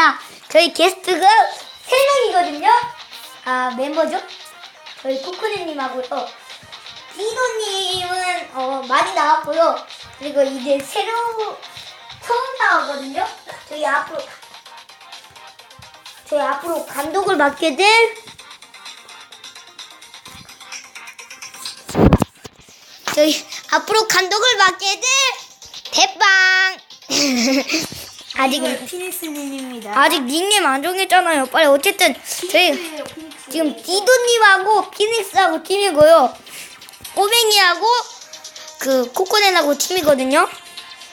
반갑습니다. 저희 게스트가 세 명이거든요. 아 멤버죠? 저희 코코네님하고요. 디노님은 어, 많이 나왔고요. 그리고 이제 새로 처음 나왔거든요. 저희 앞으로 저희 앞으로 감독을 맡게 될 저희 앞으로 감독을 맡게 될 대빵 아직 피니스님입니다. 아직 닉네임 안 정했잖아요. 빨리 어쨌든 저희 지금 디도님하고 피닉스하고 팀이고요. 꼬맹이하고 그 코코넷하고 팀이거든요.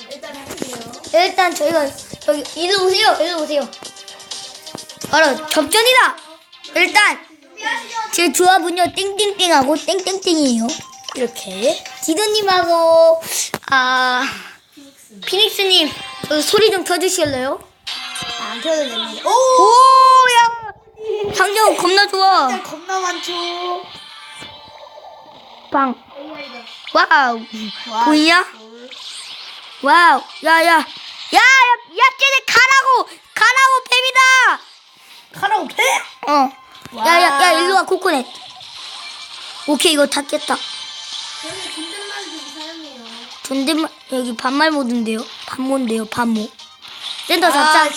일단 해주세요. 일단 저희가 저기 일로 오세요. 일로 오세요. 바로 접전이다. 일단 제 조합은요 땡땡땡하고 땡땡땡이에요. 이렇게 디도님하고 아 피닉스님 저 소리 좀 켜주실래요? 안 켜도 됩니다. 오! 오야 상정 겁나 좋아. 일단 겁나 많죠. 빵. 와우. 와, 보이냐? 와우. 야, 야. 야, 야, 야, 쟤네 가라고! 가라고, 뱀이다! 카라오 패! 어. 야, 야, 야, 일로 와, 코코넷. 오케이, 이거 다 깼다. 저는 존댓말 좀 사용해요. 존댓말, 여기 반말 모드인데요. 반모인데요, 반모. 센터 잡자. 아,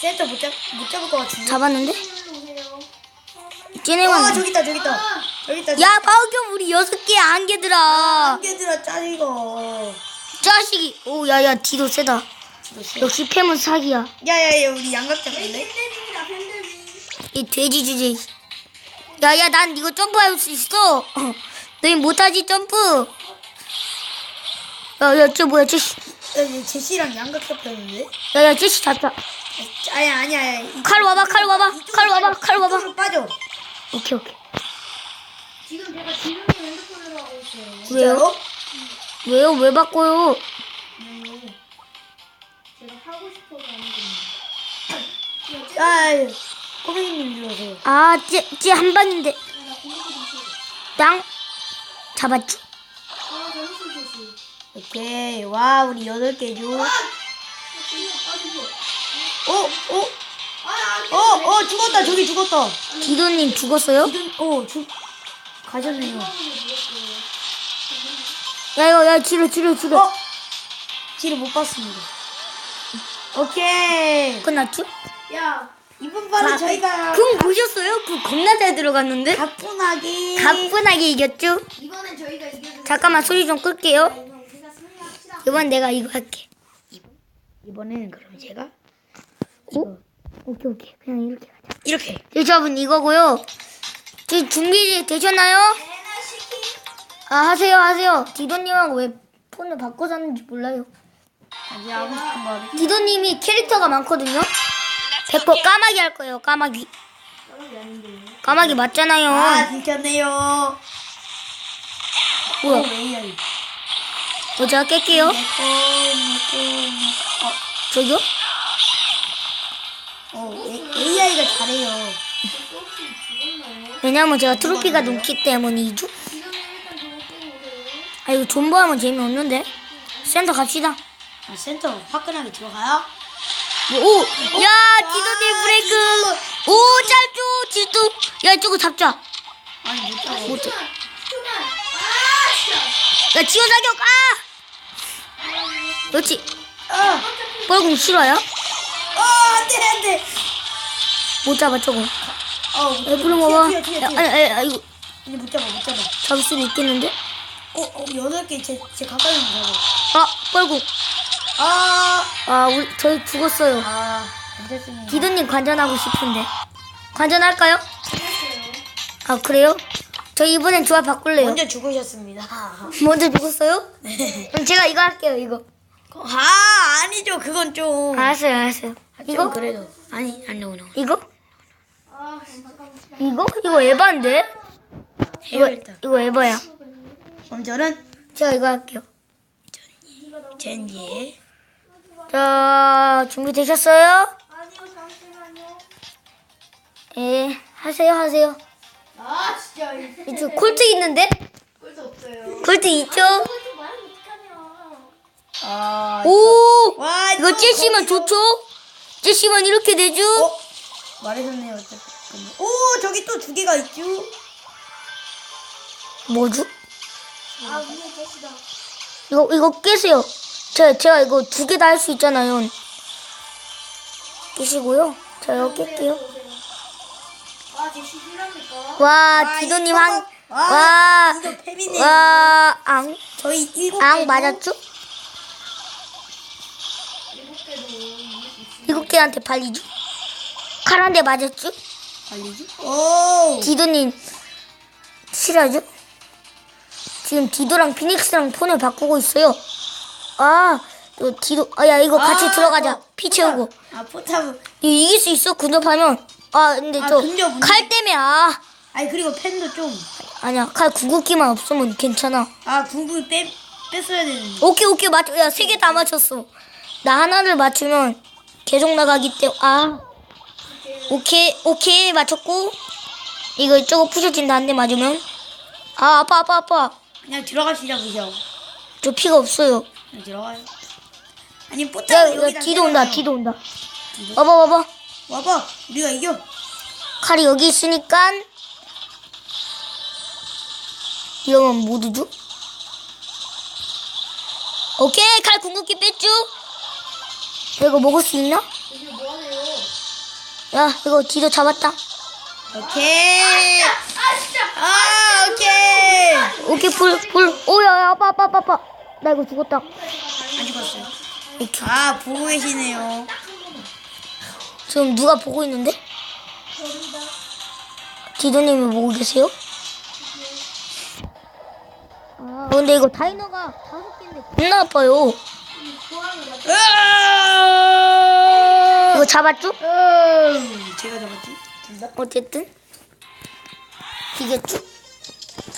센터 못, 잡, 못 잡을 것 같은데. 잡았는데? 오세요. 쟤네만. 아, 저기 있다, 저기 있다. 저기 있다. 야, 바우겸 우리 여섯 개 안개들아. 안개들아, 짜이거. 자식이. 오, 야, 야, 디도 세다. 역시 팸은 사기야. 야 야 야, 우리 양각 잡을래? 이 돼지 주제. 야 야 난 이거 점프할 수 있어. 너희 못하지 점프. 야 야 저 뭐야 저씨. 야, 얘 제시랑 양각 잡혔는데? 야야 저씨 잡자. 아니야, 아니야. 아니야. 이- 칼 와봐 칼 와봐 칼 와봐. 칼 와봐. 빠져. 오케이 오케이. 지금 제가 지금이 핸드폰으로 하고 있어요. 왜요? 왜요 왜 바꿔요? 제가 하고 싶어서 하는 겁니다. 야, 꼬맹이님 들어오세요. 아쟤쟤 한 방인데. 땅 잡았지. 아. 오케이. 와, 우리 여덟 개죠. 어, 어, 어, 어, 죽었다. 저기 죽었다. 디도님 죽었어요? 어, 죽, 가셨네요. 야 이거 야 치료 치료 치료. 어? 지를 못 봤습니다. 오케이. 끝났죠? 야, 이번 판은 저희가 그럼 보셨어요? 그 겁나 잘 들어갔는데. 가뿐하게. 가뿐하게 이겼죠? 이번엔 저희가 이겨서 잠깐만 소리 좀 끌게요. 이번 내가 이거 할게. 이번에는 그럼 제가 오? 오케이 오케이 그냥 이렇게 가자. 이렇게. 제 조합은 이거고요. 지금 준비 되셨나요? 아 하세요 하세요. 디도님하고 왜 폰을 바꿔 샀는지 몰라요. 이제 하고 싶은 거 하래. 디도님이 캐릭터가 많거든요. 100% 까마귀 할 거예요. 까마귀. 까마귀 맞잖아요. 아, 들켰네요. 뭐야? 어, 제가 깰게요. 저기요? 어, AI가 잘해요. 왜냐면 제가 트로피가 높기 때문이죠. 아 이거 존버하면 재미없는데. 센터 갑시다. 아, 센터 화끈하게 들어가요? 오! 야, 디도님 브레이크! 오, 짧죠, 디도! 야, 저거 잡자. 아니, 못 잡아. 못 잡. 아. 야, 지원 사격! 아! 그렇지. 아, 뻘공 싫어요? 어, 안 돼, 안 돼. 못 잡아, 저거. 어. 튀어, 튀어, 야, 튀어. 아니, 아니, 이거 근데 못 잡아, 못 잡아. 잡을 수도 있겠는데? 어, 어, 여덟 개, 제, 제 가까이 못 잡아. 아, 뻘공. 아, 아, 우리, 저희 죽었어요. 아, 안 됐습니다. 디도님 관전하고 싶은데. 관전할까요? 아, 그래요? 저 이번엔 조합 바꿀래요. 먼저 죽으셨습니다. 아, 먼저 죽었어요? 네. 그럼 제가 이거 할게요, 이거. 아, 아니죠. 그건 좀. 알았어요, 알았어요. 이거 이거? 그래도. 아니, 안 나오나. 이거? 아, 잠깐만. 이거? 이거 에바인데? 해요, 이거, 일단. 이거 에바야. 그럼 저는 제가 이거 할게요. 젠지. 자, 준비되셨어요? 아니요, 잠시만요. 예, 하세요, 하세요. 아, 진짜. 이쪽 콜트 있는데? 볼수 없어요. 콜트 있죠? 이거 좀 말하면 어떡하냐. 아, 이거 찌시면 좋죠? 제시만 이렇게 되죠? 어? 말해줬네요. 어쨌든. 오 저기 또 두 개가 있죠. 뭐죠? 아 위에 제시다. 이거 이거 깨세요. 제가 제가 이거 두 개 다 할 수 있잖아요. 깨시고요. 자 이거 깰게요. 아 제시? 와 와, 디도님 이거 한 봐. 와. 이거 팸이네요. 와, 앙, 저희 일곱 앙. 맞았죠? 일곱 개한테 발리죠? 칼한대 맞았죠? 알리지? 오. 디도님 실화죠? 지금 디도랑 피닉스랑 폰을 바꾸고 있어요. 아, 또 디도, 아, 야, 이거 같이 아, 들어가자. 어, 피 채우고. 아 포탑. 이거 이길 수 있어, 근접하면. 아, 근데 아, 저, 근접, 근접. 칼 때문에, 아. 아니 그리고 펜도 좀. 아니야, 칼 궁극기만 없으면 괜찮아. 아 궁극 빼 뺐어야 되는데. 오케이, 오케이, 맞, 야, 세 개 다 맞췄어. 나 하나를 맞추면 계속 나가기 때문에, 아. 오케이, 오케이, 맞췄고. 이거 저거 부셔진다, 한 대 맞으면. 아, 아파, 아파, 아파. 그냥 들어가시자 그죠. 저 피가 없어요. 그냥 들어가요. 아니 야, 포탑 야 여기다. 뒤도 온다. 뒤도 온다. 봐봐, 봐봐. 와봐. 우리가 이겨. 칼이 여기 있으니까. 이러면 못 오죠? 오케이, 칼 궁극기 뺐죠? 야, 이거 먹을 수 있나? 이게 뭐하네요? 야, 이거 뒤도 잡았다. 오케이. 아 진짜. 아 오케이. 오케이, 불, 불. 오, 야, 야, 아빠, 아빠, 아빠, 아빠. 나 이거 죽었다. 안 죽었어요. 이렇게. 아 보고 계시네요. 지금 누가 보고 있는데? 디도님이 보고 계세요? 아, 근데 이거 다이너가 다섯 개인데 겁나 아파요. 으아! 잡았죠? 으아! 제가 잡았지? 둘 다? 어쨌든 이겼죠?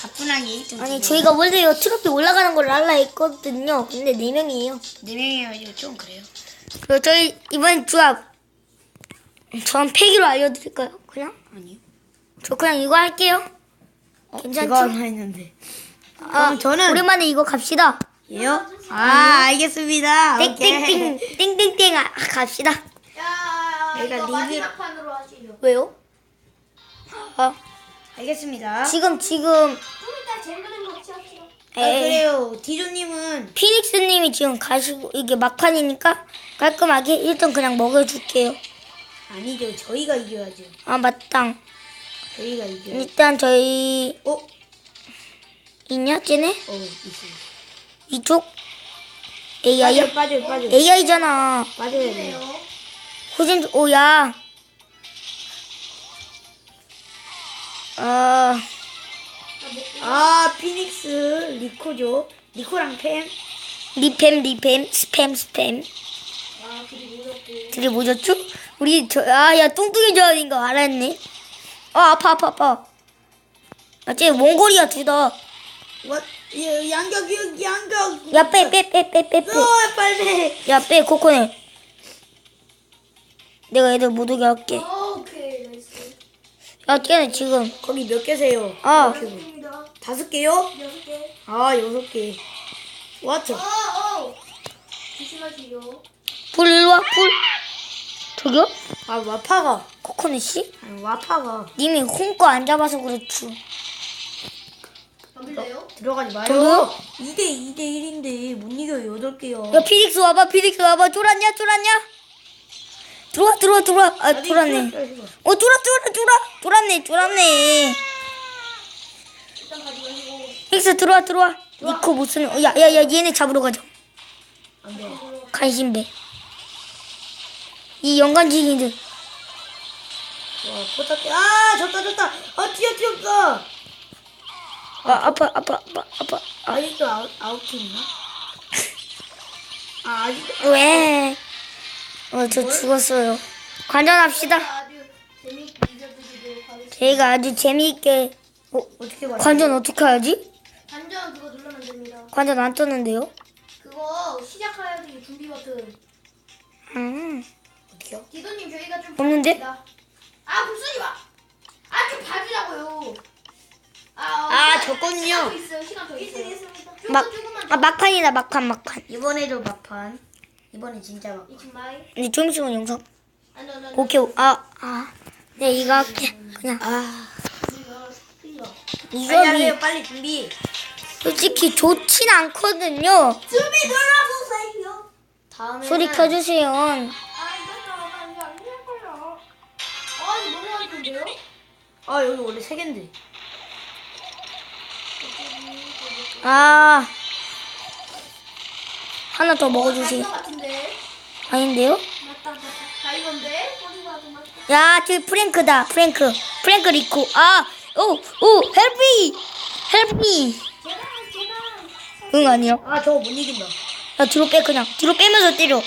가뿐하게 좀 아니 두개. 저희가 원래 이거 트로피 올라가는 걸 알라 했거든요. 근데 네 명이에요. 네 명이어가지고 좀 그래요. 그리고 저희 이번 조합 저한 패기로 알려드릴까요? 그냥 아니요. 저 그냥 이거 할게요. 어, 괜찮죠? 제가 하나 했는데. 아, 그럼 저는- 오랜만에 이거 갑시다. 예요? 아 알겠습니다. 땡땡땡. 땡땡땡 아, 갑시다. 야 내가 리뷰- 마지막 판으로 하시죠. 왜요? 아, 알겠습니다. 지금 지금 좀 이따 젤리는 같이 합시다. 아 에이, 그래요. 디조님은 피닉스님이 지금 가시고 이게 막판이니까 깔끔하게 일단 그냥 먹여줄게요. 아니죠. 저희가 이겨야죠. 아 맞당. 저희가 이겨. 일단 저희 어? 있냐 쟤네? 어 있어요. 이쪽 AI야? 빠져 빠져 빠져. AI잖아. 빠져야 돼요. 호진 오야. 아 아 피닉스 리코죠. 리코랑 팸. 리팸 리팸 스팸 스팸. 아. 들이 뭐졌죠? 우리 저 아 야 뚱뚱이 조합인 거 알았네. 아 아파 아파 아파. 아쟤 몽골이야 둘 다. what? 야, 양격 양- 양격. 야 빼 빼 빼 빼 빼 빼. 어 빨리. 야 빼 코코넷. 내가 애들 못 오게 할게. 아 오케이 나이스. 야 쟤네 지금 거기 몇 개세요? 아. 다섯 개요? 여섯 개. 아 여섯 개. 왓츠. 어 어. 조심하시죠. 불 일로 와 불. 저기요? 아 와파가. 코코넷 씨? 아니 와파가. 님이 홍거 안 잡아서 그렇죠. 담을래요? 들어가지 마요. 저기요? 2대 2대 1인데 못 이겨요. 여덟 개요. 야 피닉스 와봐 피닉스 와봐 쫄았냐 쫄았냐? 들어와 들어와 들어와 아 쫄았네. 어 쫄아 쫄았네 쫄았네. 일단 가져가시고. 픽스 들어와 들어와. 니코 못 쓰는. 어, 야야야 얘네 잡으러 가자. 간신배. 이 연간지기들. 와 포탑. 아 졌다 졌다. 아 뛰어 뛰었어. 아 아파 아파 아파 아파. 아직도 아웃 아웃팀인가? 아 아직 왜? 어 저 죽었어요. 관전합시다. 아주 재밌게 잊어드리도록 하겠습니다. 저희가 아주 재미있게. 어 어떻게 봐? 관전 어떻게 하지? 단전 그거 누르면 됩니다. 관전 안 떴는데요? 그거 시작해야 되는 준비 버튼. 음. 어떻게요? 디도님 저희가 좀 없는데? 봐줍니다. 아 무슨 마. 아좀. 아, 어, 아, 시간- 졌거든요. 시간 더 있어요. 시간 더 있어요. 조금 막, 조금만 아 막판이다 막판 막판. 이번에도 막판. 이번에 진짜 막. 근데 좀 있으면 영상. 오케이 아 아. 네 이거 할게 그냥 아. 이 빨리 하세요. 점이 빨리 준비. 솔직히 좋진 않거든요 준비 눌러주세요. 다음에 소리 켜주세요 아, 이거 나 이제 안될 거야. 아, 이거 너무 많은데요? 아 여기 원래 세 개인데. 아 하나 더 먹어주세요 이거. 아닌데요? 야, 저기 프랭크다. 프랭크. 프랭크 리코. 아, 오, 오, 헬피! 헬피! 응, 아니요. 아 저거 못 이긴다. 야, 뒤로 빼, 그냥. 뒤로 빼면서 때려.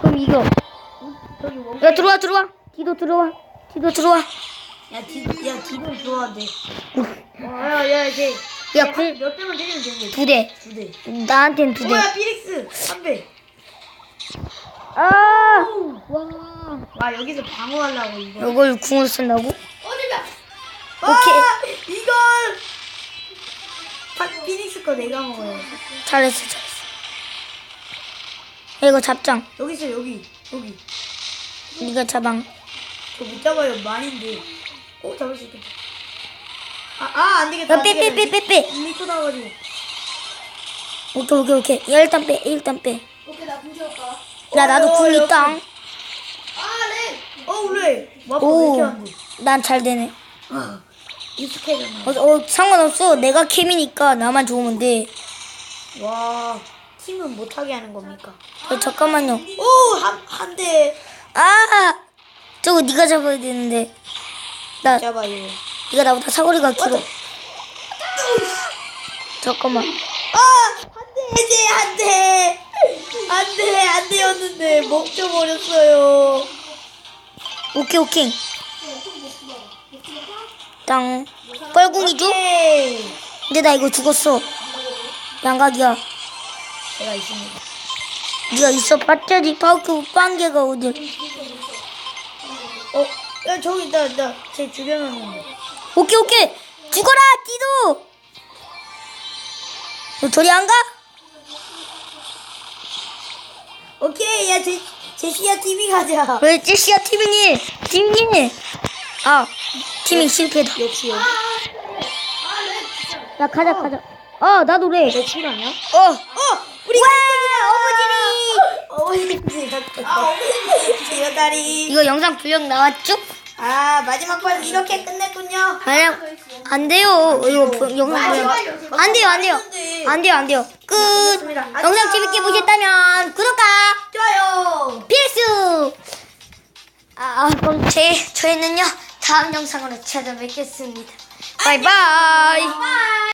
그럼 이겨. 원. 야, 들어와, 들어와. 뒤도 들어와. 뒤도 들어와. 야 뒤, 야 뒤도 좋아한대. 야야 이제. 야, 궁, 몇 대만 때리면 되는 거지. 두 대. 두 대. 나한텐 두 대. 뭐야 피닉스 한 배. 아! 와. 아 여기서 방어하려고 이거. 이걸 궁을 쓴다고? 어디가? 오케이. 이걸. 파, 피닉스 거 내가 먹어요. 잘했어, 잘했어. 야, 이거 잡장. 여기 있어 여기 여기. 네가 잡ang. 저못 잡아요 많인데. 오 잡을 수 있겠다. 아 아 안 되겠다. 야, 빼, 빼, 빼, 빼, 빼. 미코 나가지고. 오케이, 오케이, 오케이. 야, 일단 빼, 일단 빼. 오케이, 나. 야, 나도 어, 궁 역시. 있다. 아, 네. 어. 와파 왜 오, 이렇게 안 돼? 난잘 되네. 아, 익숙해졌나. 어, 어, 상관없어. 내가 캠이니까 나만 좋으면 돼. 와 팀은 못하게 하는 겁니까? 어, 잠깐만요. 오 한 한 대. 아! 저거 네가 잡아야 되는데. 나, 잡아요. 네가 나보다 사거리가 길어. 잠깐만. 아 안돼 안돼 안돼 안돼였는데 멈춰버렸어요. 오케이, 오케이. 땅. 뻘궁이죠? 오케이. 근데 나 이거 죽었어. 양각이야. 제가 있습니다. 네가 있어 봤자지 파우큐 빵개가 어딜. 어, 야 저기 나나제 죽여놨는데. 오케이, 오케이. 죽어라, 띠도! 너 저리 안 가? 오케이 야 제 제시야 TV 가자. 왜 제시야 티밍이 팀이 아 티밍 실패다 역시 여기. 야 가자 가자 아 나도 그래 내 출하냐? 어 어 우리 와 어머니 어머니 제가 다리. 이거 영상 분량 나왔죠? 아 마지막 판 이렇게 끝냈군요. 아니야 안 돼요. 이거 부- 영상 분량 안 돼요 안 돼요. 안 돼요. 안 돼요 끝. 알겠습니다. 영상 재밌게 보셨다면 구독과 좋아요. 필수. 아 그럼 제 저희는요 다음 영상으로 찾아뵙겠습니다. 바이바이. 아.